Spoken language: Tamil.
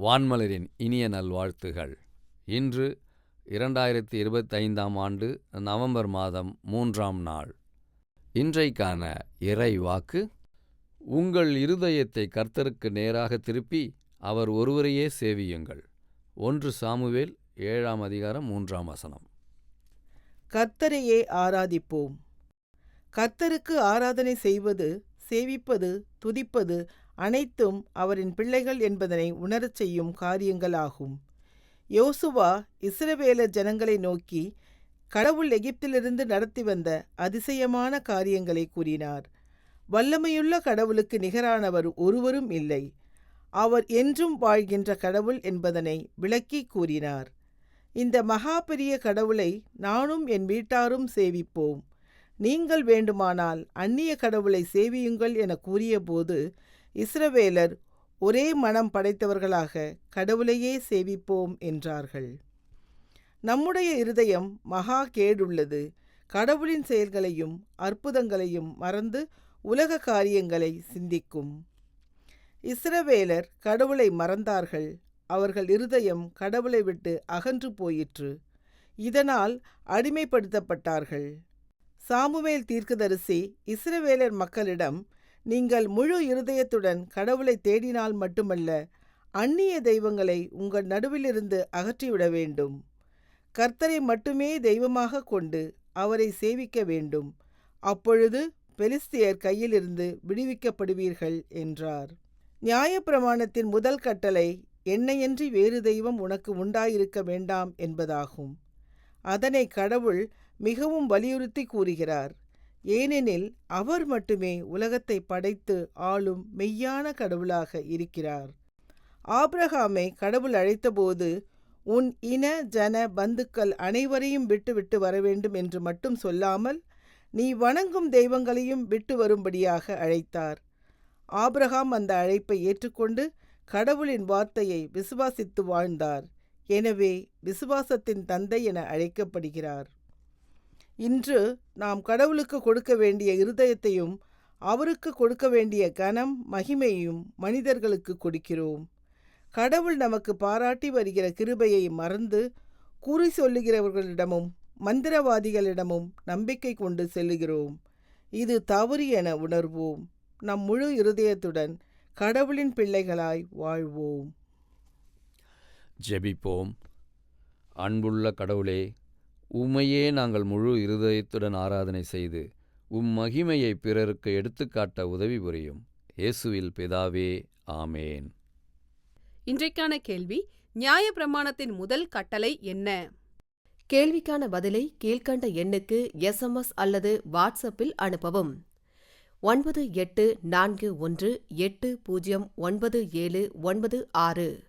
வான்மலரின் இனிய நல்வாழ்த்துகள். இன்று இரண்டாயிரத்தி இருபத்தைந்தாம் ஆண்டு நவம்பர் மாதம் மூன்றாம் நாள். இன்றைக்கான இறை வாக்கு உங்கள் இருதயத்தை கர்த்தருக்கு நேராக திருப்பி அவர் ஒருவரையே சேவியுங்கள். ஒன்று சாமுவேல் ஏழாம் அதிகாரம் மூன்றாம் வசனம். கர்த்தரையே ஆராதிப்போம். கர்த்தருக்கு ஆராதனை செய்வது சேவிப்பது துதிப்பது அனைத்தும் அவரின் பிள்ளைகள் என்பதனை உணரச் செய்யும் காரியங்களாகும். யோசுவா இஸ்ரவேலர் ஜனங்களை நோக்கி கடவுள் எகிப்திலிருந்து நடத்தி வந்த அதிசயமான காரியங்களை கூறினார். வல்லமையுள்ள கடவுளுக்கு நிகரானவர் ஒருவரும் இல்லை. அவர் என்றும் வாழ்கின்ற கடவுள் என்பதனை விளக்கி கூறினார். இந்த மகா பெரிய கடவுளை நானும் என் வீட்டாரும் சேவிப்போம். நீங்கள் வேண்டுமானால் அந்நிய கடவுளை சேவியுங்கள் என கூறியபோது இஸ்ரவேலர் ஒரே மனம் படைத்தவர்களாக கடவுளையே சேவிப்போம் என்றார்கள். நம்முடைய இருதயம் மகா கேடுள்ளது. கடவுளின் செயல்களையும் அற்புதங்களையும் மறந்து உலக காரியங்களை சிந்திக்கும். இஸ்ரவேலர் கடவுளை மறந்தார்கள். அவர்கள் இருதயம் கடவுளை விட்டு அகன்று போயிற்று. இதனால் அடிமைப்படுத்தப்பட்டார்கள். சாமுவேல் தீர்க்கதரிசி இஸ்ரவேலர் மக்களிடம் நீங்கள் முழு இருதயத்துடன் கடவுளை தேடினால் மட்டுமல்ல அந்நிய தெய்வங்களை உங்கள் நடுவிலிருந்து அகற்றிவிட வேண்டும். கர்த்தரை மட்டுமே தெய்வமாக கொண்டு அவரை சேவிக்க வேண்டும். அப்பொழுது பெலிஸ்தியர் கையிலிருந்து விடுவிக்கப்படுவீர்கள் என்றார். நியாயப்பிரமாணத்தின் முதல் கட்டளை என்னையன்றி வேறு தெய்வம் உனக்கு உண்டாயிருக்க வேண்டாம் என்பதாகும். அதனை கடவுள் மிகவும் வலியுறுத்தி கூறுகிறார். ஏனெனில் அவர் மட்டுமே உலகத்தை படைத்து ஆளும் மெய்யான கடவுளாக இருக்கிறார். ஆப்ரஹாமை கடவுள் அழைத்தபோது உன் இன ஜன பந்துக்கள் அனைவரையும் விட்டுவிட்டு வரவேண்டும் என்று மட்டும் சொல்லாமல் நீ வணங்கும் தெய்வங்களையும் விட்டு வரும்படியாக அழைத்தார் ஆப்ரஹாம் அந்த அழைப்பை ஏற்றுக்கொண்டு கடவுளின் வார்த்தையை விசுவாசித்து வாழ்ந்தார். எனவே விசுவாசத்தின் தந்தை என அழைக்கப்படுகிறார். இன்று நாம் கடவுளுக்கு கொடுக்க வேண்டிய இருதயத்தையும் அவருக்கு கொடுக்க வேண்டிய கனம் மகிமையும் மனிதர்களுக்கு கொடுக்கிறோம். கடவுள் நமக்கு பாராட்டி வருகிற கிருபையை மறந்து கூறி சொல்லுகிறவர்களிடமும் மந்திரவாதிகளிடமும் நம்பிக்கை கொண்டு செல்லுகிறோம். இது தவறு என உணர்வோம். நம் முழு இருதயத்துடன் கடவுளின் பிள்ளைகளாய் வாழ்வோம். ஜெபிப்போம். அன்புள்ள கடவுளே உம்மையே நாங்கள் முழு இருதயத்துடன் ஆராதனை செய்து உம் மகிமையை பிறருக்கு எடுத்துக்காட்ட உதவி புரியும். இயேசுவில் பிதாவே ஆமேன். இன்றைக்கான கேள்வி நியாயப்பிரமாணத்தின் முதல் கட்டளை என்ன? கேள்விக்கான பதிலை கீழ்க்கண்ட எண்ணுக்கு எஸ்எம்எஸ் அல்லது வாட்ஸ்அப்பில் அனுப்பவும். ஒன்பது எட்டு நான்கு ஒன்று எட்டு பூஜ்ஜியம் ஒன்பது ஏழு ஒன்பது ஆறு.